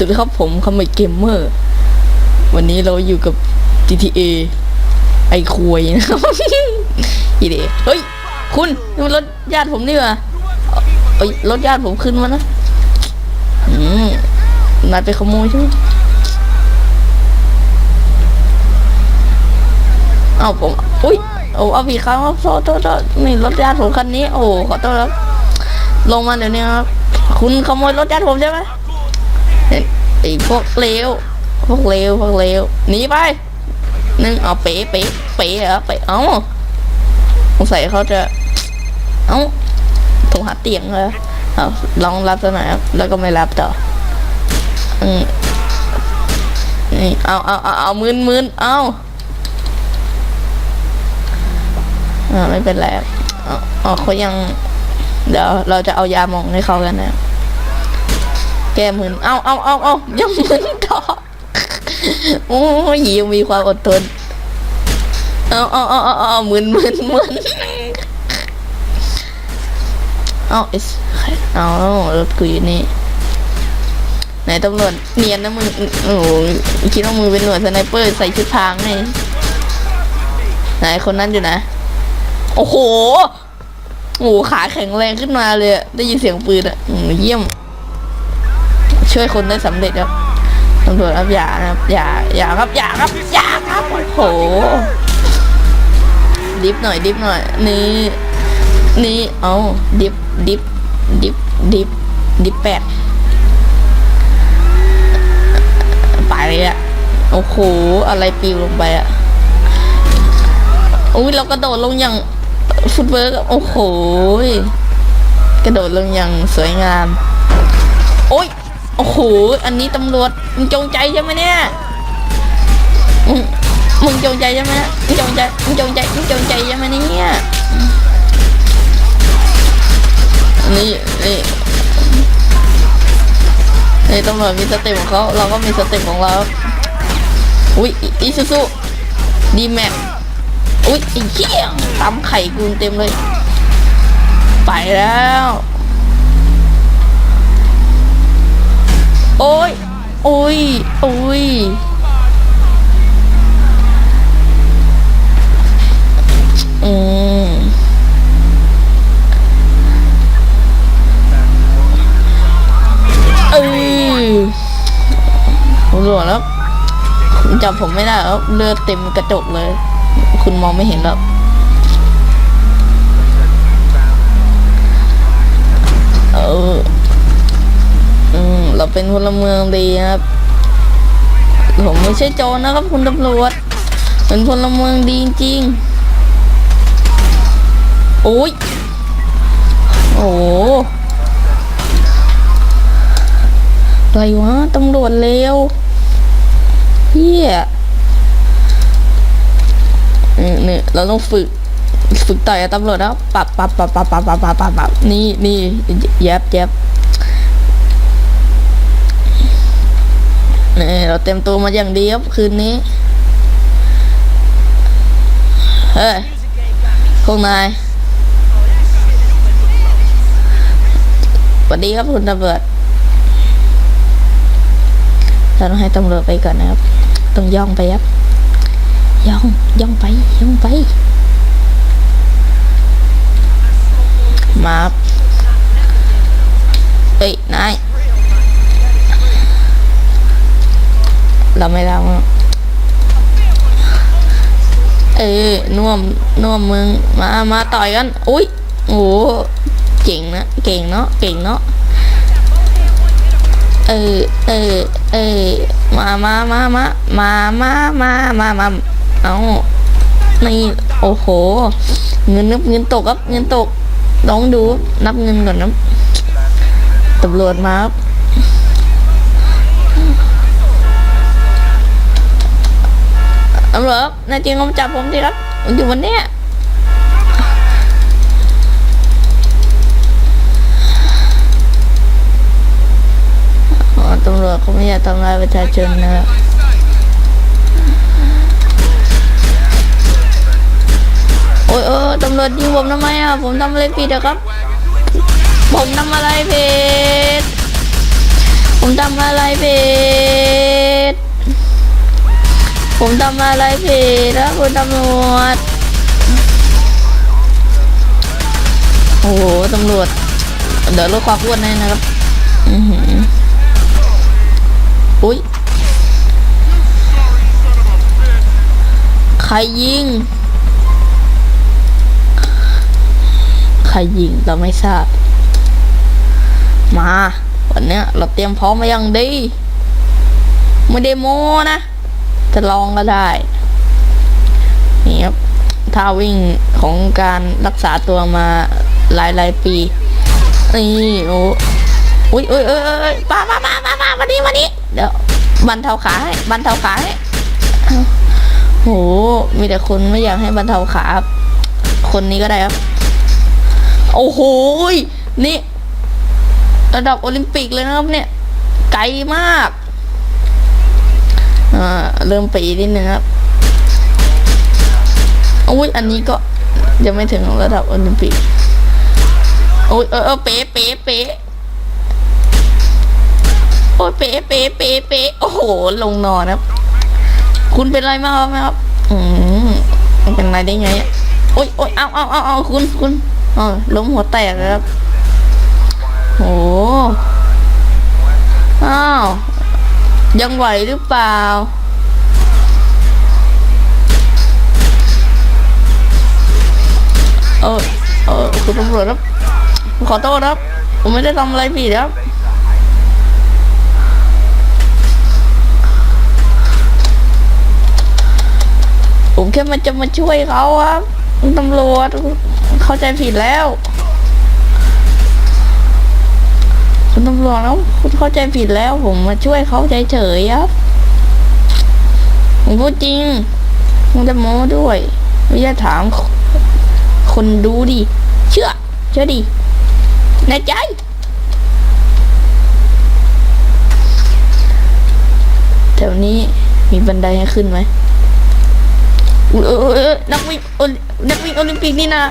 สวัสดีครับผมคำไม่เกมเมอร์ วันนี้เราอยู่กับ GTA ไอคุยนะครับอีเดเฮ้ย คุณนี่มันรถญาติผมนี่หว่าเอ้ยรถญาติผมขึ้นมานะอืมนายไปขโมยใช่ไหมเอาผม อุ้ยโอ้เอาผีครั้งครับโทษโทษโทษนี่รถญาติผมคันนี้ โอ้ขอโทษครับ ลงมาเดี๋ยวนี้ครับ คุณขโมยรถญาติผมใช่ไหม ไอ้พวกเลวพวกเลวพวกเลวหนีไปนึ่งเอาเป๋เป๋เป๋เหรอเป๋เอ้าสงสัยเขาจะ เอ้าโทรหาเตียงเลยเอาลองรับซะหน่อยครแล้วก็ไม่รับต่ออืมนี่เอาเอาเอาเอามืนมืนเอาอ่าไม่เป็นไรครับเอาเอเขายัง เดี๋ยวเราจะเอายามองให้เขากันนะ ก้มืนเอาเอาเอาเอายังมึนต่อโอ้ยยังมีความอดทน เอาเอาเอาเอาเอามึนมึนมึนเอาเอสเอารถกูอยู่นี่ไหนตำรวจเนียนนะมึงโอ้โหคิดว่ามึงเป็นหน่วยสไนเปอร์ใส่ชุดพรางไงไหนคนนั้นอยู่นะ โอ้โหโอ้ขาแข็งแรงขึ้นมาเลย ได้ยินเสียงปืนอะเยี่ยม ช่วยคนได้สำเร็จครับตำรวจครับอย่าครับอย่าอย่าครับอย่าครับอย่าครับโอ้โหดิฟหน่อยดิฟหน่อยนี่นี่เอาดิฟดิฟดิฟดิฟดิฟแปดไปเลยอะโอ้โหอะไรปลิวลงไปอะอุ้ยเรากระโดดลงอย่างฟุตเวิร์กโอ้โหกระโดดลงอย่างสวยงาม โอ้ย โอ้โห อันนี้ตำรวจ มึงจงใจใช่ไหมเนี่ย มึงมึงจงใจใช่ไหมมึงจงใจ มึงจงใจ มึงจงใจใช่ไหมเนี่ย นี่นี่นี่ตำรวจมีสเต็ปของเขา เราก็มีสเต็ปของเรา อุ้ยอีซูซูดีแม็กอุ้ยไอ้เหี้ยตำไข่กูเต็มเลย ไปแล้ว โอ้ย โอ้ย โอ้ย อืมเอ้ยผมรู้แล้วคุณจับผมไม่ได้แล้วเลือดเต็มกระจกเลย คุณมองไม่เห็นแล้วเออ เราเป็นพลเมืองดีครับ ผมไม่ใช่โจรนะครับ คุณตำรวจ เป็นพลเมืองดีจริงโอ้ย โอ้อะไรวะตำรวจเลวเฮียเนี่นี่เราต้องฝึก ฝึกต่อยตำรวจแล้วปับปับปับปับปับปับปับปับปับนี่นี่แยบแยบ นี่เราเต็มตัวมาอย่างดีครับคืนนี้ เฮ้ยพวกนายสวัสดีครับคุณตำรวจเราต้องให้ตำรวจไปก่อนนะครับ ต้องย่องไปครับ ย่องย่องไปย่องไป มาเอ้ยนาย เราไม่รับอะเออน่วมน่วมมึง มามาต่อยกัน อุ้ยโอ้โหเก่งนะ เก่งเนาะ เก่งเนาะ เออ เออ เออ มามามามามามามามามาเอานี่โอ้โห เงินนับเงินตกครับ เงินตกลองดู นับเงินก่อนนะตำรวจมาครับ ตำรวจครับนายจริงก็มาจับผมสิครับผมอยู่วันเนี้ยอ๋อตำรวจเขาไม่อยากทำร้ายประชาชนนะครับโอ้ยเออตำรวจยิงผมทำไมอะ ผมทำอะไรผิดอะครับ ผมทำอะไรผิด ผมทำอะไรผิด ผมทำอะไรผิดนะคุณตำรวจ โอ้โหตำรวจ เดี๋ยวลดความอ้วนให้นะครับ อือหืออุ้ยใครยิง ใครยิงเราไม่ทราบ มา วันเนี้ยเราเตรียมพร้อมมาอย่างดี ไม่ได้โมนะ จะลองก็ได้ นี่ครับท่าวิ่งของการรักษาตัวมาหลายหลายปี นี่โอ้อุ้ยอุ้ยเอ้ยเอ้ยมามามามามามานี่มานี่เดี๋ยวบันเทาขาให้บันเทาขาให้โห มีแต่คนไม่อยากให้บันเทาขาครับ คนนี้ก็ได้ครับ โอ้โห นี่ ระดับโอลิมปิกเลยนะครับเนี่ย ไกลมาก อ่าเริ่มปีนิดนึงครับอุ้ยอันนี้ก็ยังไม่ถึงระดับโอลิมปิกโอ้ยเออเป๊ะเป๊ะเป๊ะโอ้ยเป๊ะเป๊ะเป๊ะเป๊ะโอ้โห ลงนอนครับ คุณเป็นไรมากไหมครับ อืมเป็นไรได้ไงอะโอ้ยโอ้ยเอาเอาเอาเอาคุณคุณเออล้มหัวแตกครับโอ้อ้าว ยังไหวหรือเปล่า เออเออคุณตำรวจครับผมขอโทษครับ ผมไม่ได้ทำอะไรผิดครับ ผมแค่มาจะมาช่วยเขาครับตำรวจเข้าใจผิดแล้ว คุณตำรวจแล้วคุณเข้าใจผิดแล้วผมมาช่วยเขาเฉยๆครับผมพูดจริงผมจะโม้ด้วย ไม่ใช่ถาม คนดูดิ เชื่อ เชื่อดิแน่ใจแถวนี้มีบันไดให้ขึ้นไหมเออนักวิ่งโอลินักวิ่งโอลิมปิกนี่นะ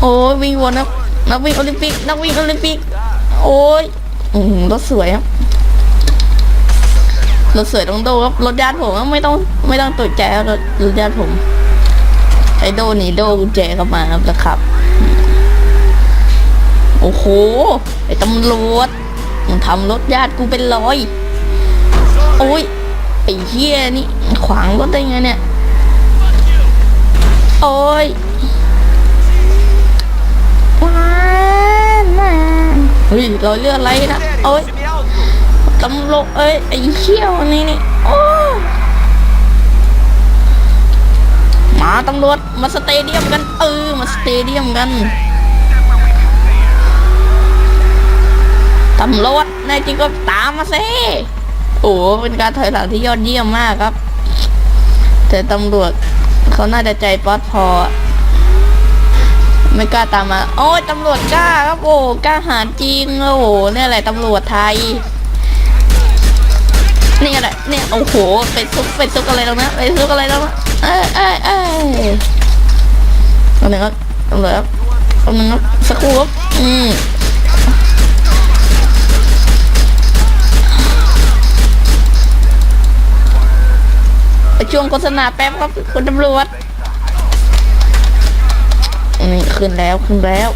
โอ้ยวิ่งวนนะนักวิ่งโอลิมปิก นักวิ่งโอลิมปิก โอ้ยอืมรถสวยครับรถสวยต้องโดครับรถญาติผมไม่ต้องไม่ต้องตกใจครับรถรถญาติผม ไอโดนี่โดกุญแจเข้ามาครับแล้วขับ โอ้โหไอตำรวจมึงทำรถญาติกูเป็นรอยโอ้ยไอเฮียนี่ขวางรถได้ไงเนี่ย โอ้ยว้านมา เฮ้ยรอยเลือดอะไรนะโอ้ยตำรวจเอ้ยไอ้เขี้ยวนี่นี่โอ้มาตำรวจมาสเตเดียมกัน เออมาสเตเดียมกันตำรวจในจริงก็ตามมาสิโอ้เป็นการถอยหลังที่ยอดเยี่ยมมากครับ แต่ตำรวจเขาน่าจะใจป๊อดพอ ไม่กล้าตามมา โอ้ยตำรวจกล้าครับโอ้กล้าหาญจริงโอ้โหเนี่ยแหละตำรวจไทยนี่แหละเนี่ยโอ้โหไปซุกไปซุกอะไรตรงนั้นไปซุกอะไรตรงนั้เอ้ยเอ้ยเอ้ยตรงนี้ครับตรงนี้ครับตรงนี้ครับสักครู่ครับอืมช่วงโฆษณาแป๊บครับคุณตำรวจ ขึ้นแล้วขึ้นแล้ว